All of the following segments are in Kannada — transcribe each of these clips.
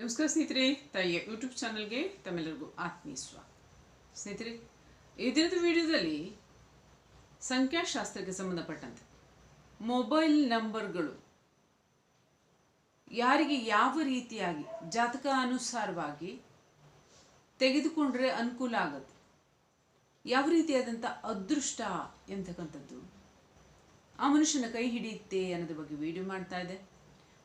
ನಮಸ್ಕಾರ ಸ್ನೇಹಿತರೆ ತಾಯಿಯ ಯೂಟ್ಯೂಬ್ ಚಾನಲ್ಗೆ ತಮ್ಮೆಲ್ಲರಿಗೂ ಆತ್ಮೀಯ ಸ್ವಾಗತ ಸ್ನೇಹಿತರೆ, ಈ ದಿನದ ವಿಡಿಯೋದಲ್ಲಿ ಸಂಖ್ಯಾಶಾಸ್ತ್ರಕ್ಕೆ ಸಂಬಂಧಪಟ್ಟಂತೆ ಮೊಬೈಲ್ ನಂಬರ್ಗಳು ಯಾರಿಗೆ ಯಾವ ರೀತಿಯಾಗಿ ಜಾತಕ ಅನುಸಾರವಾಗಿ ತೆಗೆದುಕೊಂಡ್ರೆ ಅನುಕೂಲ ಆಗುತ್ತೆ, ಯಾವ ರೀತಿಯಾದಂಥ ಅದೃಷ್ಟ ಎಂತಕ್ಕಂಥದ್ದು ಆ ಮನುಷ್ಯನ ಕೈ ಹಿಡಿಯುತ್ತೆ ಅನ್ನೋದ್ರ ಬಗ್ಗೆ ವಿಡಿಯೋ ಮಾಡ್ತಾ ಇದೆ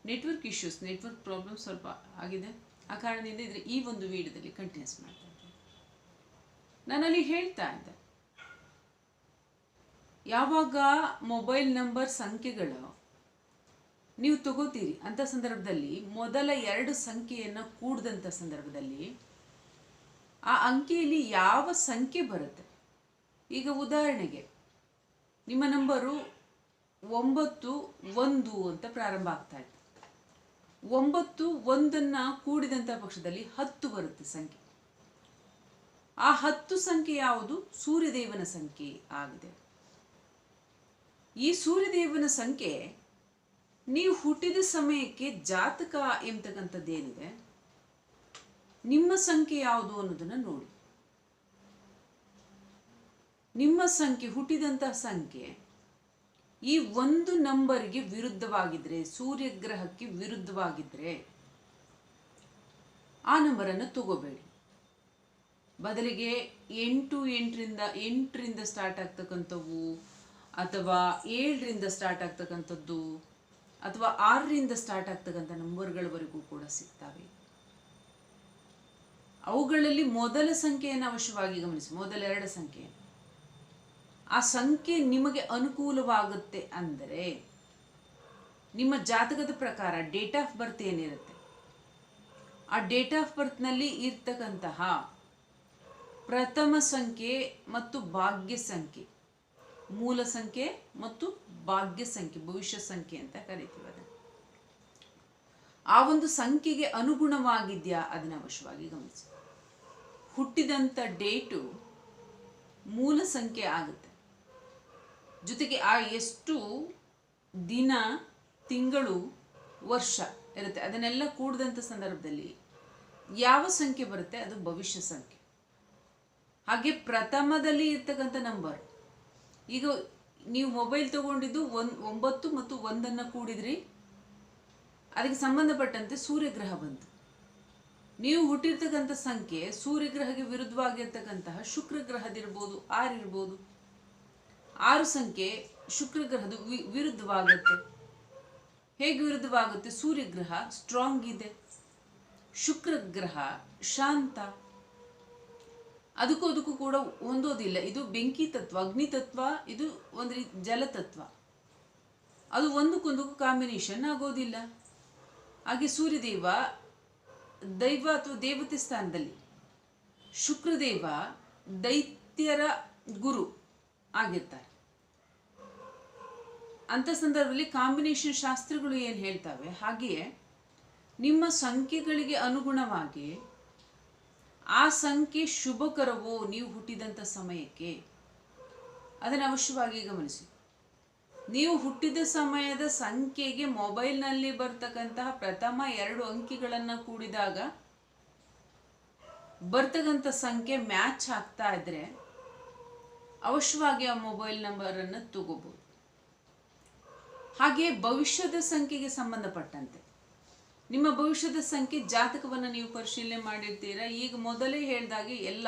ನೆಟ್ವರ್ಕ್ ಇಶ್ಯೂಸ್ ನೆಟ್ವರ್ಕ್ ಪ್ರಾಬ್ಲಮ್ ಸ್ವಲ್ಪ ಆಗಿದೆ. ಆ ಕಾರಣದಿಂದ ಇದ್ರೆ ಈ ಒಂದು ವಿಡಿಯೋದಲ್ಲಿ ಕಂಟಿನ್ಯೂಸ್ ಮಾಡ್ತಾ ಇದ್ದೇನೆ ನಾನಲ್ಲಿ ಹೇಳ್ತಾ ಇದ್ದೆ. ಯಾವಾಗ ಮೊಬೈಲ್ ನಂಬರ್ ಸಂಖ್ಯೆಗಳು ನೀವು ತಗೋತೀರಿ ಅಂಥ ಸಂದರ್ಭದಲ್ಲಿ, ಮೊದಲ ಎರಡು ಸಂಖ್ಯೆಯನ್ನು ಕೂಡಿದಂಥ ಸಂದರ್ಭದಲ್ಲಿ, ಆ ಅಂಕಿಯಲ್ಲಿ ಯಾವ ಸಂಖ್ಯೆ ಬರುತ್ತೆ? ಈಗ ಉದಾಹರಣೆಗೆ, ನಿಮ್ಮ ನಂಬರು ಒಂಬತ್ತು ಒಂದು ಅಂತ ಪ್ರಾರಂಭ ಆಗ್ತಾ ಇತ್ತು. ಒಂಬತ್ತು ಒಂದನ್ನು ಕೂಡಿದಂಥ ಪಕ್ಷದಲ್ಲಿ ಹತ್ತು ಬರುತ್ತೆ ಸಂಖ್ಯೆ. ಆ ಹತ್ತು ಸಂಖ್ಯೆ ಯಾವುದು? ಸೂರ್ಯದೇವನ ಸಂಖ್ಯೆ ಆಗಿದೆ. ಈ ಸೂರ್ಯದೇವನ ಸಂಖ್ಯೆ ನೀವು ಹುಟ್ಟಿದ ಸಮಯಕ್ಕೆ ಜಾತಕ ಎಂಬತಕ್ಕಂಥದ್ದೇನಿದೆ ನಿಮ್ಮ ಸಂಖ್ಯೆ ಯಾವುದು ಅನ್ನೋದನ್ನ ನೋಡಿ. ನಿಮ್ಮ ಸಂಖ್ಯೆ ಹುಟ್ಟಿದಂಥ ಸಂಖ್ಯೆ ಈ ಒಂದು ನಂಬರ್ಗೆ ವಿರುದ್ಧವಾಗಿದ್ರೆ, ಸೂರ್ಯಗ್ರಹಕ್ಕೆ ವಿರುದ್ಧವಾಗಿದ್ರೆ ಆ ನಂಬರನ್ನು ತಗೋಬೇಡಿ. ಬದಲಿಗೆ ಎಂಟು ಎಂಟರಿಂದ ಎಂಟರಿಂದ ಸ್ಟಾರ್ಟ್ ಆಗ್ತಕ್ಕಂಥವು ಅಥವಾ ಏಳರಿಂದ ಸ್ಟಾರ್ಟ್ ಆಗ್ತಕ್ಕಂಥದ್ದು ಅಥವಾ ಆರರಿಂದ ಸ್ಟಾರ್ಟ್ ಆಗ್ತಕ್ಕಂಥ ನಂಬರ್ಗಳವರೆಗೂ ಕೂಡ ಸಿಗ್ತವೆ. ಅವುಗಳಲ್ಲಿ ಮೊದಲ ಸಂಖ್ಯೆಯನ್ನು ಅವಶ್ಯವಾಗಿ ಗಮನಿಸಿ ಮೊದಲೆರಡು ಸಂಖ್ಯೆಯನ್ನು. ಸಂಖ್ಯೆ ಆ ಸಂಖ್ಯೆ ನಿಮಗೆ ಅನುಕೂಲವಾಗುತ್ತೆ ಅಂದರೆ ನಿಮ್ಮ ಜಾತಕದ ಪ್ರಕಾರ ಡೇಟ್ ಆಫ್ ಬರ್ತ್ ಏನಿರುತ್ತೆ? ಆ ಡೇಟ್ ಆಫ್ ಬರ್ತ್ನಲ್ಲಿ ಇರ್ತಕ್ಕಂತಹ ಪ್ರಥಮ ಸಂಖ್ಯೆ ಮತ್ತು ಭಾಗ್ಯ ಸಂಖ್ಯೆ. ಮೂಲ ಸಂಖ್ಯೆ ಮತ್ತು ಭಾಗ್ಯ ಸಂಖ್ಯೆ, ಭವಿಷ್ಯ ಸಂಖ್ಯೆ ಅಂತ ಕರಿತೀವಿ ಅದನ್ನು. ಆ ಒಂದು ಸಂಖ್ಯೆಗೆ ಅನುಗುಣವಾಗಿದೆಯಾ ಅದನ್ನು ಅವಶ್ಯವಾಗಿ ಗಮನಿಸಿ. ಹುಟ್ಟಿದಂಥ ಡೇಟು ಮೂಲ ಸಂಖ್ಯೆ ಆಗುತ್ತೆ. ಜೊತೆಗೆ ಆ ಎಷ್ಟು ದಿನ, ತಿಂಗಳು, ವರ್ಷ ಇರುತ್ತೆ, ಅದನ್ನೆಲ್ಲ ಕೂಡಿದಂಥ ಸಂದರ್ಭದಲ್ಲಿ ಯಾವ ಸಂಖ್ಯೆ ಬರುತ್ತೆ? ಅದು ಭವಿಷ್ಯ ಸಂಖ್ಯೆ. ಹಾಗೆ ಪ್ರಥಮದಲ್ಲಿ ಇರ್ತಕ್ಕಂಥ ನಂಬರ್ ಈಗ ನೀವು ಮೊಬೈಲ್ ತಗೊಂಡಿದ್ದು ಒಂದು ಒಂಬತ್ತು ಮತ್ತು ಒಂದನ್ನು ಕೂಡಿದ್ರಿ. ಅದಕ್ಕೆ ಸಂಬಂಧಪಟ್ಟಂತೆ ಸೂರ್ಯಗ್ರಹ ಬಂತು. ನೀವು ಹುಟ್ಟಿರ್ತಕ್ಕಂಥ ಸಂಖ್ಯೆ ಸೂರ್ಯಗ್ರಹಕ್ಕೆ ವಿರುದ್ಧವಾಗಿರ್ತಕ್ಕಂತಹ ಶುಕ್ರ ಗ್ರಹದಿರ್ಬೋದು ಆರು ಆರು ಸಂಖ್ಯೆ ಶುಕ್ರ ಗ್ರಹದ ವಿ- ವಿರುದ್ಧವಾಗುತ್ತೆ. ಹೇಗೆ ವಿರುದ್ಧವಾಗುತ್ತೆ? ಸೂರ್ಯಗ್ರಹ ಸ್ಟ್ರಾಂಗ್ ಇದೆ. ಶುಕ್ರ ಗ್ರಹ ಶಾಂತ. ಅದಕ್ಕೂ ಅದಕ್ಕೂ ಕೂಡ ಹೊಂದೋದಿಲ್ಲ. ಇದು ಬೆಂಕಿ ತತ್ವ, ಅಗ್ನಿ ತತ್ವ, ಇದು ಒಂದು ರೀತಿ ಜಲತತ್ವ ಅದು ಒಂದಕ್ಕೊಂದಕ್ಕೂ ಕಾಂಬಿನೇಷನ್ ಆಗೋದಿಲ್ಲ. ಹಾಗೆ ಸೂರ್ಯದೇವ ದೈವ ಅಥವಾ ದೇವತೆ ಸ್ಥಾನದಲ್ಲಿ ಶುಕ್ರದೇವ ದೈತ್ಯರ ಗುರು. ಆಗಿರ್ತಾರೆ. ಅಂಥ ಸಂದರ್ಭದಲ್ಲಿ ಕಾಂಬಿನೇಷನ್ ಶಾಸ್ತ್ರಗಳು ಏನು ಹೇಳ್ತವೆ? ಹಾಗೆಯೇ ನಿಮ್ಮ ಸಂಖ್ಯೆಗಳಿಗೆ ಅನುಗುಣವಾಗಿ ಆ ಸಂಖ್ಯೆ ಶುಭಕರವೋ ನೀವು ಹುಟ್ಟಿದಂಥ ಸಮಯಕ್ಕೆ ಅದನ್ನು ಅವಶ್ಯವಾಗಿ ಗಮನಿಸಿ. ನೀವು ಹುಟ್ಟಿದ ಸಮಯದ ಸಂಖ್ಯೆಗೆ ಮೊಬೈಲ್ನಲ್ಲಿ ಬರ್ತಕ್ಕಂತಹ ಪ್ರಥಮ ಎರಡು ಅಂಕಿಗಳನ್ನು ಕೂಡಿದಾಗ ಬರ್ತಕ್ಕಂಥ ಸಂಖ್ಯೆ ಮ್ಯಾಚ್ ಆಗ್ತಾ ಇದ್ರೆ ಅವಶ್ಯವಾಗಿ ಆ ಮೊಬೈಲ್ ನಂಬರನ್ನು ತಗೋಬಹುದು ಹಾಗೆ ಭವಿಷ್ಯದ ಸಂಖ್ಯೆಗೆ ಸಂಬಂಧಪಟ್ಟಂತೆ. ನಿಮ್ಮ ಭವಿಷ್ಯದ ಸಂಖ್ಯೆ ಜಾತಕವನ್ನು ನೀವು ಪರಿಶೀಲನೆ ಮಾಡಿರ್ತೀರಾ? ಈಗ ಮೊದಲೇ ಹೇಳಿದಾಗೆ ಎಲ್ಲ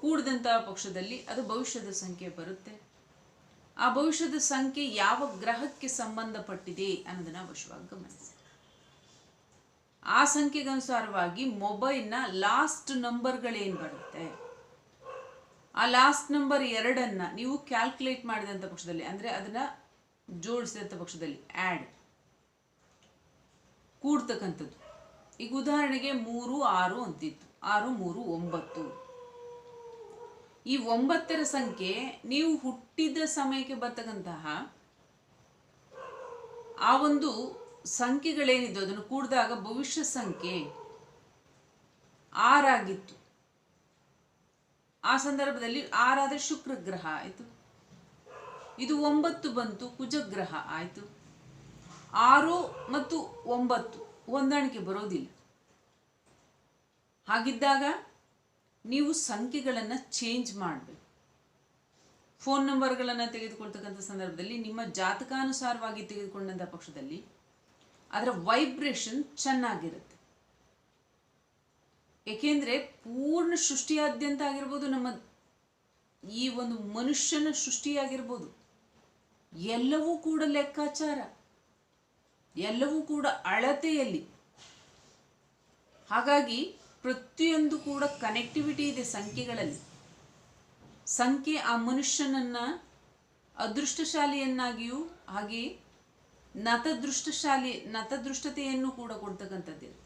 ಕೂಡಿದಂತಹ ಪಕ್ಷದಲ್ಲಿ ಅದು ಭವಿಷ್ಯದ ಸಂಖ್ಯೆ ಬರುತ್ತೆ. ಆ ಭವಿಷ್ಯದ ಸಂಖ್ಯೆ ಯಾವ ಗ್ರಹಕ್ಕೆ ಸಂಬಂಧಪಟ್ಟಿದೆ ಅನ್ನೋದನ್ನ ಅವಶ್ಯವಾಗಿ ಗಮನಿಸಿ. ಆ ಸಂಖ್ಯೆಗನುಸಾರವಾಗಿ ಮೊಬೈಲ್ನ ಲಾಸ್ಟ್ ನಂಬರ್ಗಳೇನು ಬರುತ್ತೆ? ಆ ಲಾಸ್ಟ್ ನಂಬರ್ ಎರಡನ್ನು ನೀವು ಕ್ಯಾಲ್ಕುಲೇಟ್ ಮಾಡಿದಂಥ ಪಕ್ಷದಲ್ಲಿ, ಅಂದರೆ ಅದನ್ನ ಜೋಡಿಸಿದಂಥ ಪಕ್ಷದಲ್ಲಿ ಆ್ಯಡ್ ಕೂಡ್ತಕ್ಕಂಥದ್ದು. ಈಗ ಉದಾಹರಣೆಗೆ ಮೂರು, ಆರು ಅಂತಿತ್ತು. ಆರು, ಮೂರು, ಒಂಬತ್ತು. ಈ ಒಂಬತ್ತರ ಸಂಖ್ಯೆ ನೀವು ಹುಟ್ಟಿದ ಸಮಯಕ್ಕೆ ಬರ್ತಕ್ಕಂತಹ ಆ ಒಂದು ಸಂಖ್ಯೆಗಳೇನಿದ್ದು, ಅದನ್ನು ಕೂಡಿದಾಗ ಭವಿಷ್ಯ ಸಂಖ್ಯೆ ಆರಾಗಿತ್ತು ಆ ಸಂದರ್ಭದಲ್ಲಿ ಆರಾದ್ರೆ ಶುಕ್ರ ಗ್ರಹ ಆಯಿತು. ಇದು ಒಂಬತ್ತು ಬಂತು, ಕುಜಗ್ರಹ ಆಯಿತು. ಆರು ಮತ್ತು ಒಂಬತ್ತು ಹೊಂದಾಣಿಕೆ ಬರೋದಿಲ್ಲ. ಹಾಗಿದ್ದಾಗ ನೀವು ಸಂಖ್ಯೆಗಳನ್ನು ಚೇಂಜ್ ಮಾಡಬೇಕು. ಫೋನ್ ನಂಬರ್ಗಳನ್ನು ತೆಗೆದುಕೊಳ್ತಕ್ಕಂಥ ಸಂದರ್ಭದಲ್ಲಿ ನಿಮ್ಮ ಜಾತಕಾನುಸಾರವಾಗಿ ತೆಗೆದುಕೊಂಡಂಥ ಪಕ್ಷದಲ್ಲಿ ಅದರ ವೈಬ್ರೇಷನ್ ಚೆನ್ನಾಗಿರುತ್ತೆ. ಏಕೆಂದರೆ ಪೂರ್ಣ ಸೃಷ್ಟಿಯಾದ್ಯಂತ ಆಗಿರ್ಬೋದು ನಮ್ಮ ಈ ಒಂದು ಮನುಷ್ಯನ ಸೃಷ್ಟಿಯಾಗಿರ್ಬೋದು. ಎಲ್ಲವೂ ಕೂಡ ಲೆಕ್ಕಾಚಾರ. ಎಲ್ಲವೂ ಕೂಡ ಅಳತೆಯಲ್ಲಿ. ಹಾಗಾಗಿ ಪ್ರತಿಯೊಂದು ಕೂಡ ಕನೆಕ್ಟಿವಿಟಿ ಇದೆ ಸಂಖ್ಯೆಗಳಲ್ಲಿ. ಸಂಖ್ಯೆ ಆ ಮನುಷ್ಯನನ್ನ ಅದೃಷ್ಟಶಾಲಿಯನ್ನಾಗಿಯೂ ಹಾಗೆ ನತದೃಷ್ಟಶಾಲಿ ನತದೃಷ್ಟತೆಯನ್ನು ಕೂಡ ಕೊಡ್ತಕ್ಕಂಥದ್ದಿದೆ.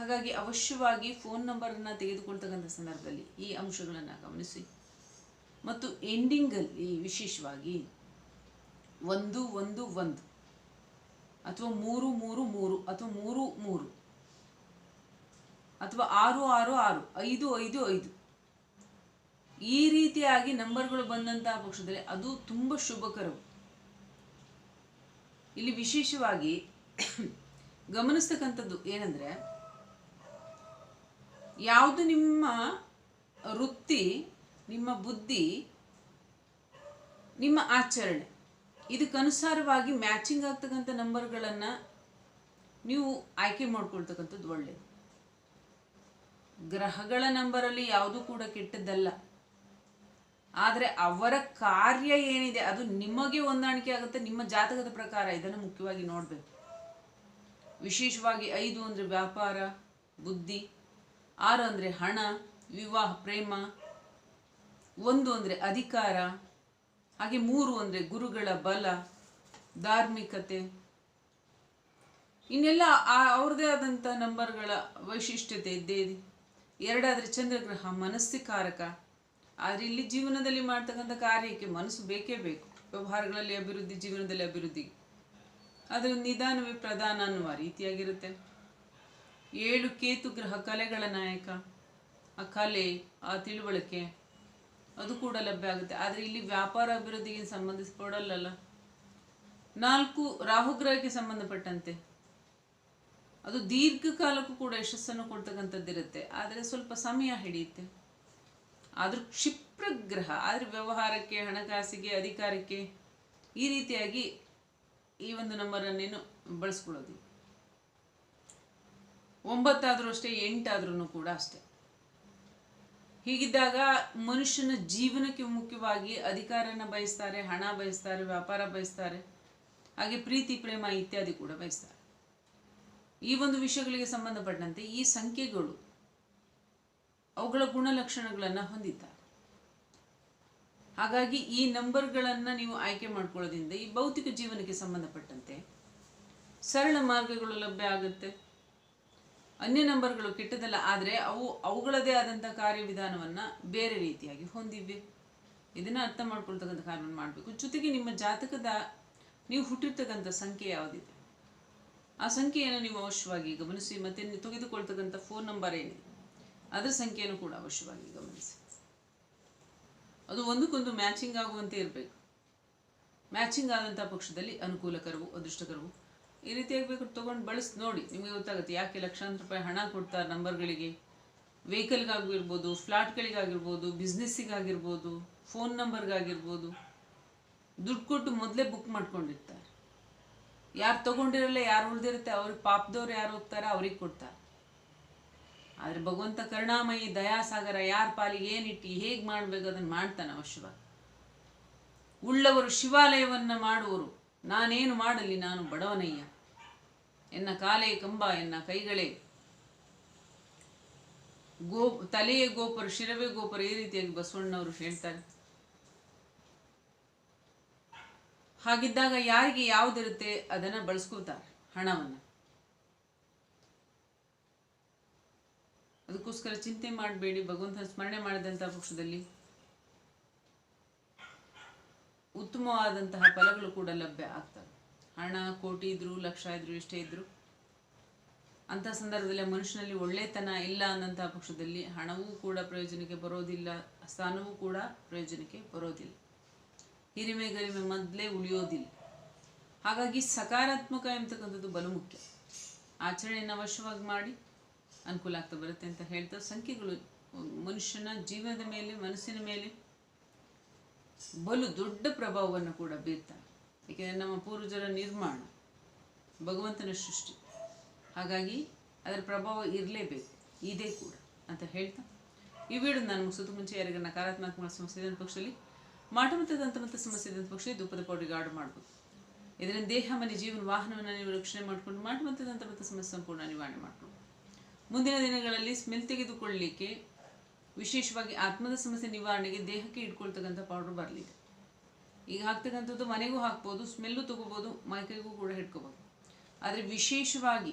ಹಾಗಾಗಿ ಅವಶ್ಯವಾಗಿ ಫೋನ್ ನಂಬರನ್ನು ತೆಗೆದುಕೊಳ್ತಕ್ಕಂಥ ಸಂದರ್ಭದಲ್ಲಿ ಈ ಅಂಶಗಳನ್ನು ಗಮನಿಸಿ. ಮತ್ತು ಎಂಡಿಂಗಲ್ಲಿ ವಿಶೇಷವಾಗಿ ಒಂದು ಒಂದು ಒಂದು ಅಥವಾ ಮೂರು ಮೂರು ಮೂರು ಅಥವಾ ಮೂರು ಮೂರು ಅಥವಾ ಆರು ಆರು ಆರು, ಐದು ಐದು ಐದು ಈ ರೀತಿಯಾಗಿ ನಂಬರ್ಗಳು ಬಂದಂತಹ ಪಕ್ಷದಲ್ಲಿ ಅದು ತುಂಬ ಶುಭಕರವು. ಇಲ್ಲಿ ವಿಶೇಷವಾಗಿ ಗಮನಿಸ್ತಕ್ಕಂಥದ್ದು ಏನಂದ್ರೆ ಯಾವುದು ನಿಮ್ಮ ವೃತ್ತಿ, ನಿಮ್ಮ ಬುದ್ಧಿ, ನಿಮ್ಮ ಆಚರಣೆ? ಇದಕ್ಕನುಸಾರವಾಗಿ ಮ್ಯಾಚಿಂಗ್ ಆಗ್ತಕ್ಕಂಥ ನಂಬರ್ಗಳನ್ನು ನೀವು ಆಯ್ಕೆ ಮಾಡ್ಕೊಳ್ತಕ್ಕಂಥದ್ದು ಒಳ್ಳೆಯದು ಗ್ರಹಗಳ ನಂಬರಲ್ಲಿ ಯಾವುದೂ ಕೂಡ ಕೆಟ್ಟದ್ದಲ್ಲ. ಆದರೆ ಅವರ ಕಾರ್ಯ ಏನಿದೆ, ಅದು ನಿಮಗೆ ಹೊಂದಾಣಿಕೆ ಆಗುತ್ತೆ, ನಿಮ್ಮ ಜಾತಕದ ಪ್ರಕಾರ. ಇದನ್ನು ಮುಖ್ಯವಾಗಿ ನೋಡಬೇಕು. ವಿಶೇಷವಾಗಿ ಐದು ಅಂದರೆ ವ್ಯಾಪಾರ, ಬುದ್ಧಿ. ಆರು ಅಂದರೆ ಹಣ, ವಿವಾಹ, ಪ್ರೇಮ, ಒಂದು ಅಂದರೆ ಅಧಿಕಾರ, ಹಾಗೆ ಮೂರು ಅಂದರೆ ಗುರುಗಳ ಬಲ, ಧಾರ್ಮಿಕತೆ. ಇನ್ನೆಲ್ಲ ಆ- ಅವ್ರದ್ದೇ ಆದಂಥ ನಂಬರ್ಗಳ ವೈಶಿಷ್ಟ್ಯತೆ ಇದ್ದೇ ಇದೆ. ಎರಡಾದರೆ ಚಂದ್ರಗ್ರಹ ಮನಸ್ಸಿಕಾರಕ. ಆದರೆ ಇಲ್ಲಿ ಜೀವನದಲ್ಲಿ ಮಾಡ್ತಕ್ಕಂಥ ಕಾರ್ಯಕ್ಕೆ ಮನಸ್ಸು ಬೇಕೇ ಬೇಕು. ವ್ಯವಹಾರಗಳಲ್ಲಿ ಅಭಿವೃದ್ಧಿ, ಜೀವನದಲ್ಲಿ ಅಭಿವೃದ್ಧಿ. ಅದರ ನಿಧಾನವೇ ಪ್ರಧಾನ ಅನ್ನುವ ರೀತಿಯಾಗಿರುತ್ತೆ. ಏಳು ಕೇತು ಗ್ರಹ ಕಲೆಗಳ ನಾಯಕ. ಆ ಕಲೆ, ಆ ತಿಳುವಳಿಕೆ, ಅದು ಕೂಡ ಲಭ್ಯ ಆಗುತ್ತೆ. ಆದರೆ ಇಲ್ಲಿ ವ್ಯಾಪಾರ ಅಭಿವೃದ್ಧಿಗೆ ಸಂಬಂಧಿಸಿಕೊಡಲ್ಲ ನಾಲ್ಕು ರಾಹುಗ್ರಹಕ್ಕೆ ಸಂಬಂಧಪಟ್ಟಂತೆ. ಅದು ದೀರ್ಘಕಾಲಕ್ಕೂ ಕೂಡ ಯಶಸ್ಸನ್ನು ಕೊಡ್ತಕ್ಕಂಥದ್ದಿರುತ್ತೆ. ಆದರೆ ಸ್ವಲ್ಪ ಸಮಯ ಹಿಡಿಯುತ್ತೆ. ಆದರೂ ಕ್ಷಿಪ್ರಗ್ರಹ ಆದರೆ ವ್ಯವಹಾರಕ್ಕೆ, ಹಣಕಾಸಿಗೆ, ಅಧಿಕಾರಕ್ಕೆ ಈ ರೀತಿಯಾಗಿ ಈ ಒಂದು ನಂಬರನ್ನೇನು ಬಳಸ್ಕೊಳ್ಳೋದು. ಒಂಬತ್ತಾದರೂ ಅಷ್ಟೇ ಎಂಟಾದ್ರೂ ಕೂಡ ಅಷ್ಟೇ. ಹೀಗಿದ್ದಾಗ ಮನುಷ್ಯನ ಜೀವನಕ್ಕೆ ಮುಖ್ಯವಾಗಿ ಅಧಿಕಾರನ ಬಯಸ್ತಾರೆ, ಹಣ ಬಯಸ್ತಾರೆ, ವ್ಯಾಪಾರ ಬಯಸ್ತಾರೆ, ಹಾಗೆ ಪ್ರೀತಿ, ಪ್ರೇಮ ಇತ್ಯಾದಿ ಕೂಡ ಬಯಸ್ತಾರೆ. ಈ ಒಂದು ವಿಷಯಗಳಿಗೆ ಸಂಬಂಧಪಟ್ಟಂತೆ ಈ ಸಂಖ್ಯೆಗಳು ಅವುಗಳ ಗುಣಲಕ್ಷಣಗಳನ್ನು ಹೊಂದಿದ್ದಾರೆ ಹಾಗಾಗಿ ಈ ನಂಬರ್ಗಳನ್ನು ನೀವು ಆಯ್ಕೆ ಮಾಡ್ಕೊಳ್ಳೋದ್ರಿಂದ ಈ ಭೌತಿಕ ಜೀವನಕ್ಕೆ ಸಂಬಂಧಪಟ್ಟಂತೆ ಸರಳ ಮಾರ್ಗಗಳು ಲಭ್ಯ ಆಗುತ್ತೆ. ಅನ್ಯ ನಂಬರ್ಗಳು ಕೆಟ್ಟದಲ್ಲ ಆದರೆ ಅವು ಅವುಗಳದೇ ಆದಂಥ ಕಾರ್ಯವಿಧಾನವನ್ನು ಬೇರೆ ರೀತಿಯಾಗಿ ಹೊಂದಿವೆ. ಇದನ್ನು ಅರ್ಥ ಮಾಡ್ಕೊಳ್ತಕ್ಕಂಥ ಕಾರ್ಯವನ್ನು ಮಾಡಬೇಕು. ಜೊತೆಗೆ ನಿಮ್ಮ ಜಾತಕದ, ನೀವು ಹುಟ್ಟಿರ್ತಕ್ಕಂಥ ಸಂಖ್ಯೆ ಯಾವುದಿದೆ? ಆ ಸಂಖ್ಯೆಯನ್ನು ನೀವು ಅವಶ್ಯವಾಗಿ ಗಮನಿಸಿ, ಮತ್ತೆ ನೀವು ತೆಗೆದುಕೊಳ್ತಕ್ಕಂಥ ಫೋನ್ ನಂಬರ್ ಏನಿದೆ, ಅದರ ಸಂಖ್ಯೆಯನ್ನು ಕೂಡ ಅವಶ್ಯವಾಗಿ ಗಮನಿಸಿ. ಅದು ಒಂದಕ್ಕೊಂದು ಮ್ಯಾಚಿಂಗ್ ಆಗುವಂತೆ ಇರಬೇಕು. ಮ್ಯಾಚಿಂಗ್ ಆದಂಥ ಪಕ್ಷದಲ್ಲಿ ಅನುಕೂಲಕರವು, ಅದೃಷ್ಟಕರವು ಈ ರೀತಿಯಾಗಿ ಬೇಕು ತೊಗೊಂಡು ಬಳಸಿ, ನೋಡಿ, ನಿಮಗೆ ಗೊತ್ತಾಗುತ್ತೆ, ಯಾಕೆ ಲಕ್ಷಾಂತರ ರೂಪಾಯಿ ಹಣ ಕೊಡ್ತಾರೆ ನಂಬರ್ಗಳಿಗೆ. ವೆಹಿಕಲ್ಗಾಗಿರ್ಬೋದು, ಫ್ಲಾಟ್ಗಳಿಗಾಗಿರ್ಬೋದು, ಬಿಸ್ನೆಸ್ಸಿಗಾಗಿರ್ಬೋದು, ಫೋನ್ ನಂಬರ್ಗಾಗಿರ್ಬೋದು, ದುಡ್ಡು ಕೊಟ್ಟು ಮೊದಲೇ ಬುಕ್ ಮಾಡ್ಕೊಂಡಿರ್ತಾರೆ. ಯಾರು ತೊಗೊಂಡಿರಲ್ಲ, ಯಾರು ಉಳಿದಿರುತ್ತೆ, ಅವ್ರಿಗೆ ಪಾಪದವ್ರು ಯಾರು ಹೋಗ್ತಾರೆ, ಅವ್ರಿಗೆ ಕೊಡ್ತಾರೆ. ಆದರೆ ಭಗವಂತ ಕರುಣಾಮಯಿ, ದಯಾಸಾಗರ, ಯಾರ ಪಾಲಿಗೆ ಏನಿಟ್ಟು ಹೇಗೆ ಮಾಡಬೇಕು ಅದನ್ನು ಮಾಡ್ತಾನೆ ಅವಶ್ಯವಾಗಿ. ಉಳ್ಳವರು ಶಿವಾಲಯವನ್ನು ಮಾಡುವರು. ನಾನೇನು ಮಾಡಲಿ ನಾನು ಬಡವನಯ್ಯ? ಎನ್ನ ಕಾಲೇ ಕಂಬ, ಎನ್ನ ಕೈಗಳೇ? ಗೋ, ತಲೆಯೇ ಗೋಪುರ, ಶಿರವೇ ಗೋಪುರ ಈ ರೀತಿಯಾಗಿ ಬಸವಣ್ಣವರು ಹೇಳ್ತಾರೆ. ಹಾಗಿದ್ದಾಗ ಯಾರಿಗೆ ಯಾವುದಿರುತ್ತೆ ಅದನ್ನು ಬಳಸ್ಕೋತಾರೆ ಹಣವನ್ನು. ಅದಕ್ಕೋಸ್ಕರ ಚಿಂತೆ ಮಾಡಬೇಡಿ, ಭಗವಂತನ ಸ್ಮರಣೆ ಮಾಡಿದಂಥ ಪಕ್ಷದಲ್ಲಿ. ಉತ್ತಮವಾದಂತಹ ಫಲಗಳು ಕೂಡ ಲಭ್ಯ ಆಗ್ತವೆ. ಹಣ, ಕೋಟಿ ಇದ್ರು, ಲಕ್ಷ ಇದ್ರು, ಎಷ್ಟೇ ಇದ್ರು. ಅಂಥ ಸಂದರ್ಭದಲ್ಲಿ ಮನುಷ್ಯನಲ್ಲಿ ಒಳ್ಳೆತನ ಇಲ್ಲ ಅನ್ನಂತಹ ಪಕ್ಷದಲ್ಲಿ ಹಣವೂ ಕೂಡ ಪ್ರಯೋಜನಕ್ಕೆ ಬರೋದಿಲ್ಲ, ಸ್ಥಾನವೂ ಕೂಡ ಪ್ರಯೋಜನಕ್ಕೆ ಬರೋದಿಲ್ಲ. ಹಿರಿಮೆ ಗರಿಮೆ ಮೊದಲೇ ಉಳಿಯೋದಿಲ್ಲ. ಹಾಗಾಗಿ ಸಕಾರಾತ್ಮಕ ಎಂಬತಕ್ಕಂಥದ್ದು ಬಲು ಮುಖ್ಯ. ಆಚರಣೆಯನ್ನು ಅವಶ್ಯವಾಗಿ ಮಾಡಿ, ಅನುಕೂಲ ಆಗ್ತಾ ಬರುತ್ತೆ ಅಂತ ಹೇಳ್ತಾ ಸಂಖ್ಯೆಗಳು, ಮನುಷ್ಯನ ಜೀವನದ ಮೇಲೆ, ಮನಸ್ಸಿನ ಮೇಲೆ ಬಲು ದೊಡ್ಡ ಪ್ರಭಾವವನ್ನು ಕೂಡ ಬೀರ್ತಾನೆ ಏಕೆಂದರೆ ನಮ್ಮ ಪೂರ್ವಜರ ನಿರ್ಮಾಣ, ಭಗವಂತನ ಸೃಷ್ಟಿ. ಹಾಗಾಗಿ ಅದರ ಪ್ರಭಾವ ಇರಲೇಬೇಕು, ಇದೆ ಕೂಡ ಅಂತ ಹೇಳ್ತಾ. ಈ ವಿಡಿಯೋ ನಾನು ಮುಗಿಸೋದು ಮುಂಚೆ ಯಾರಿಗ ನಕಾರಾತ್ಮಕ ಸಮಸ್ಯೆ ಇದ್ದಂಥ ಪಕ್ಷದಲ್ಲಿ ಮಾಟ ಮತ್ತು ದಂತ ಮತ್ತು ಸಮಸ್ಯೆ ಇದ್ದಂಥ ಪಕ್ಷದಲ್ಲಿ ಧೂಪದ ಪೌಡರಿಗೆ ಆರ್ಡರ್ ಮಾಡ್ಬೋದು. ಇದರಿಂದ ದೇಹ, ಮನೆ, ಜೀವನ, ವಾಹನವನ್ನು ನೀವು ರಕ್ಷಣೆ ಮಾಡಿಕೊಂಡು ಮಾಟ ಮತ್ತು ಸಮಸ್ಯೆ ಸಂಪೂರ್ಣ ನಿವಾರಣೆ ಮಾಡ್ಕೊಂಡು ಮುಂದಿನ ದಿನಗಳಲ್ಲಿ ಸ್ಮೆಲ್ ತೆಗೆದುಕೊಳ್ಳಲಿಕ್ಕೆ ವಿಶೇಷವಾಗಿ ಆತ್ಮದ ಸಮಸ್ಯೆ ನಿವಾರಣೆಗೆ ದೇಹಕ್ಕೆ ಇಟ್ಕೊಳ್ತಕ್ಕಂಥ ಪೌಡರ್ ಬರಲಿದೆ. ಈಗ ಹಾಕ್ತಕ್ಕಂಥದ್ದು ಮನೆಗೂ ಹಾಕ್ಬೋದು ಸ್ಮೆಲ್ಲು ತಗೋಬೋದು, ಮೈಕೈಗೂ ಕೂಡ ಹಿಡ್ಕೋಬೋದು. ಆದರೆ ವಿಶೇಷವಾಗಿ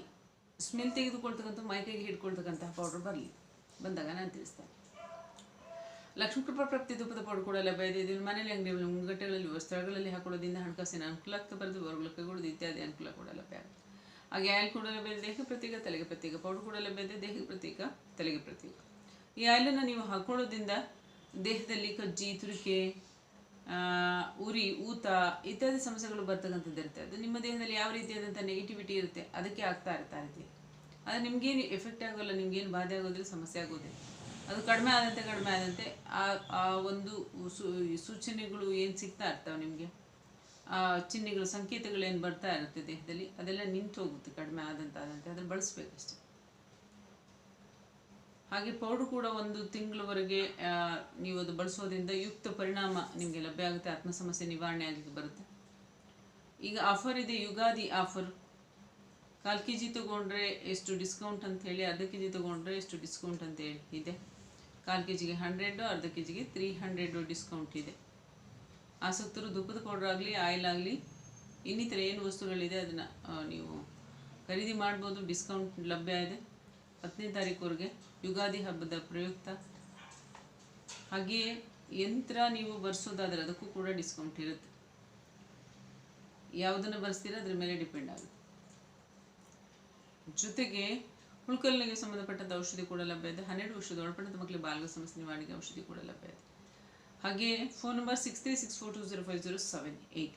ಸ್ಮೆಲ್ ತೆಗೆದುಕೊಳ್ತಕ್ಕಂಥ ಮೈಕೈಗೆ ಹಿಡ್ಕೊಳ್ತಕ್ಕಂತಹ ಪೌಡರ್ ಬರಲಿ ಬಂದಾಗ ನಾನು ತಿಳಿಸ್ತೇನೆ. ಲಕ್ಷ್ಮೀಕೃಪಾ ಪ್ರಾಪ್ತಿ ಧೂಪದ ಪೌಡರ್ ಕೂಡ ಲಭ್ಯ ಇದೆ. ಮನೆಯಲ್ಲಿ ಅಂಗಡಿಗಳಲ್ಲಿ ಮುಂಗಟ್ಟೆಗಳಲ್ಲಿ ಸ್ಥಳಗಳಲ್ಲಿ ಹಾಕೊಳ್ಳೋದ್ರಿಂದ ಹಣಕಾಸಿನ ಅನುಕೂಲ ಆಗ್ತಾ ಬರೆದು ಹೊರಗಳು ಕೈಗೊಳ್ಳೋದು ಇತ್ಯಾದಿ ಅನುಕೂಲ ಕೂಡ ಲಭ್ಯ ಆಗುತ್ತೆ. ಹಾಗೆ ಆಯಿಲ್ ಕೂಡ ಲಭ್ಯ ದೇಹಕ್ಕೆ ಪ್ರತ್ಯೇಕ, ತಲೆಗೆ ಪ್ರತ್ಯೇಕ ಪೌಡರ್ ಕೂಡ ಲಭ್ಯ ಇದೆ. ದೇಹಕ್ಕೆ ಪ್ರತ್ಯೇಕ, ತಲೆಗೆ ಪ್ರತ್ಯೇಕ. ಈ ಆಯಿಲನ್ನು ನೀವು ಹಾಕೊಳ್ಳೋದ್ರಿಂದ ದೇಹದಲ್ಲಿ ಕಜ್ಜಿ, ತುರಿಕೆ ಉರಿ, ಊತ, ಇತ್ಯಾದಿ ಸಮಸ್ಯೆಗಳು ಬರ್ತಕ್ಕಂಥದ್ದು ಇರುತ್ತೆ. ಅದು ನಿಮ್ಮ ದೇಹದಲ್ಲಿ ಯಾವ ರೀತಿಯಾದಂಥ ನೆಗೆಟಿವಿಟಿ ಇರುತ್ತೆ, ಅದಕ್ಕೆ ಆಗ್ತಾ ಇರ್ತಾ ಇರುತ್ತೆ ಅದು ನಿಮ್ಗೇನು ಎಫೆಕ್ಟ್ ಆಗೋಲ್ಲ, ನಿಮ್ಗೇನು ಬಾಧೆ ಆಗೋದಿಲ್ಲ, ಸಮಸ್ಯೆ ಆಗೋದಿಲ್ಲ. ಅದು ಕಡಿಮೆ ಆದಂತೆ ಕಡಿಮೆ ಆದಂತೆ ಆ ಆ ಒಂದು ಸೂಚನೆಗಳು ಏನು ಸಿಗ್ತಾ ಇರ್ತಾವೆ ನಿಮಗೆ? ಆ ಚಿಹ್ನೆಗಳು, ಸಂಕೇತಗಳು ಏನು ಬರ್ತಾ ಇರುತ್ತೆ ದೇಹದಲ್ಲಿ, ಅದೆಲ್ಲ ನಿಂತು ಹೋಗುತ್ತೆ ಕಡಿಮೆ ಆದಂತ ಆದಂತೆ ಅದನ್ನು ಬಳಸ್ಬೇಕಷ್ಟೆ ಹಾಗೆ ಪೌಡ್ರ್ ಕೂಡ ಒಂದು ತಿಂಗಳವರೆಗೆ ನೀವು ಅದು ಬಳಸೋದ್ರಿಂದ ಯುಕ್ತ ಪರಿಣಾಮ ನಿಮಗೆ ಲಭ್ಯ ಆಗುತ್ತೆ ಆತ್ಮ ಸಮಸ್ಯೆ ನಿವಾರಣೆ ಆಗಲಿಕ್ಕೆ ಬರುತ್ತೆ. ಈಗ ಆಫರ್ ಇದೆ, ಯುಗಾದಿ ಆಫರ್ ಕಾಲು ಕೆ ಜಿ ತೊಗೊಂಡ್ರೆ ಎಷ್ಟು ಡಿಸ್ಕೌಂಟ್ ಅಂತ ಹೇಳಿ, ಅರ್ಧ ಕೆ ಜಿ ತೊಗೊಂಡ್ರೆ ಎಷ್ಟು ಡಿಸ್ಕೌಂಟ್ ಅಂತ ಹೇಳಿ ಇದೆ. ಕಾಲು ಕೆ ಜಿಗೆ ಹಂಡ್ರೆಡು ಅರ್ಧ ಕೆ ಜಿಗೆ ತ್ರೀ ಹಂಡ್ರೆಡು ಡಿಸ್ಕೌಂಟ್ ಇದೆ. ಆಸಕ್ತರು ದುಪ್ಪದ ಪೌಡರ್ ಆಗಲಿ ಆಯಿಲ್ ಆಗಲಿ, ಇನ್ನಿತರ ಏನು ವಸ್ತುಗಳಿದೆ ಅದನ್ನು ನೀವು ಖರೀದಿ ಮಾಡ್ಬೋದು ಡಿಸ್ಕೌಂಟ್ ಲಭ್ಯ ಇದೆ. ಹತ್ತನೇ ತಾರೀಕುವರೆಗೆ ಯುಗಾದಿ ಹಬ್ಬದ ಪ್ರಯುಕ್ತ. ಹಾಗೆಯೇ ಯಂತ್ರ ನೀವು ಬರ್ಸೋದಾದರೆ ಅದಕ್ಕೂ ಕೂಡ ಡಿಸ್ಕೌಂಟ್ ಇರುತ್ತೆ. ಯಾವುದನ್ನು ಬರ್ಸ್ತೀರಾ ಅದ್ರ ಮೇಲೆ ಡಿಪೆಂಡ್ ಆಗುತ್ತೆ. ಜೊತೆಗೆ ಹುಳ್ಕಲ್ಲಿಗೆ ಸಂಬಂಧಪಟ್ಟಂಥ ಔಷಧಿ ಕೂಡ ಲಭ್ಯ ಇದೆ. ಹನ್ನೆರಡು ವರ್ಷದ ಒಳಪಟ್ಟಂತ ಮಕ್ಕಳಿಗೆ ಬಾಲ್ಗ ಸಮಸ್ಯೆ ನಿವಾರಣೆಗೆ ಔಷಧಿ ಕೂಡ ಲಭ್ಯ ಇದೆ. ಹಾಗೆ phone number six three six four two zero five zero seven eight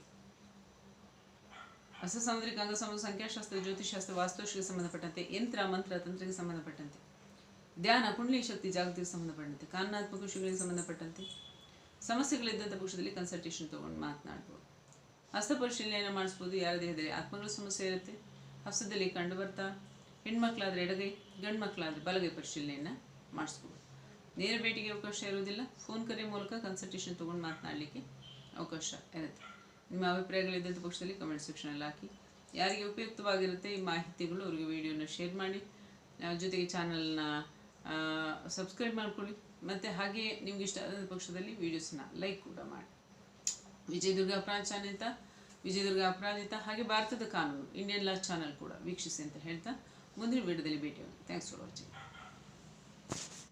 ಅಸಸಾಂದ್ರಿಕ ಸಾಮುದ್ರಿಕ ಅಂಗ ಸಂಬಂಧ ಸಂಖ್ಯಾಶಾಸ್ತ್ರ ಜ್ಯೋತಿಷಾಸ್ತ್ರ ವಾಸ್ತುಶಿಗೆ ಸಂಬಂಧಪಟ್ಟಂತೆ ಯಂತ್ರ, ಮಂತ್ರ, ತಂತ್ರಕ್ಕೆ ಸಂಬಂಧಪಟ್ಟಂತೆ. ಧ್ಯಾನ, ಕುಂಡಲಿ ಶಕ್ತಿ ಜಾಗೃತಿಗೆ ಸಂಬಂಧಪಟ್ಟಂತೆ ಕಾನೂನಾತ್ಮಕ ವಿಷಯಗಳಿಗೆ ಸಂಬಂಧಪಟ್ಟಂತೆ ಸಮಸ್ಯೆಗಳಿದ್ದಂಥ ಪಕ್ಷದಲ್ಲಿ ಕನ್ಸಲ್ಟೇಷನ್ ತೊಗೊಂಡು ಮಾತನಾಡ್ಬೋದು. ಹಸ್ತ ಪರಿಶೀಲನೆಯನ್ನು ಮಾಡಿಸ್ಬೋದು. ಯಾರ ದೇಹದಲ್ಲಿ ಆತ್ಮಗಳ ಸಮಸ್ಯೆ ಇರುತ್ತೆ, ಹಸ್ತದಲ್ಲಿ ಕಂಡು ಬರ್ತಾ, ಹೆಣ್ಮಕ್ಳಾದರೆ ಎಡಗೈ ಗಂಡು ಮಕ್ಕಳಾದರೆ ಬಲಗೈ ಪರಿಶೀಲನೆಯನ್ನು ಮಾಡಿಸ್ಬೋದು. ನೇರ ಭೇಟಿಗೆ ಅವಕಾಶ ಇರೋದಿಲ್ಲ ಫೋನ್ ಕರೆ ಮೂಲಕ ಕನ್ಸಲ್ಟೇಷನ್ ತೊಗೊಂಡು ಮಾತನಾಡಲಿಕ್ಕೆ ಅವಕಾಶ ಇರುತ್ತೆ. ನಿಮ್ಮ ಅಭಿಪ್ರಾಯಗಳಿದ್ದಂಥ ಪಕ್ಷದಲ್ಲಿ ಕಮೆಂಟ್ ಸೆಕ್ಷನಲ್ಲಿ ಹಾಕಿ. ಯಾರಿಗೆ ಉಪಯುಕ್ತವಾಗಿರುತ್ತೆ ಈ ಮಾಹಿತಿಗಳು, ಅವರಿಗೆ ವಿಡಿಯೋನ ಶೇರ್ ಮಾಡಿ. ಜೊತೆಗೆ ಚಾನಲ್ನ ಸಬ್ಸ್ಕ್ರೈಬ್ ಮಾಡ್ಕೊಳ್ಳಿ. ಮತ್ತು ಹಾಗೆ ನಿಮ್ಗೆ ಇಷ್ಟ ಆದ ಪಕ್ಷದಲ್ಲಿ ವೀಡಿಯೋಸ್ನ ಲೈಕ್ ಕೂಡ ಮಾಡಿ. ವಿಜಯದುರ್ಗ ಅಪರಾಜಿತ ವಿಜಯದುರ್ಗ ಅಪರಾಜಿತ ಹಾಗೆ ಭಾರತದ ಕಾನೂನು ಇಂಡಿಯನ್ ಲಾ ಚಾನಲ್ ಕೂಡ ವೀಕ್ಷಿಸಿ ಅಂತ ಹೇಳ್ತಾ ಮುಂದಿನ ವಿಡಿಯೋದಲ್ಲಿ ಭೇಟಿಯಾಗೋಣ. Thanks for watching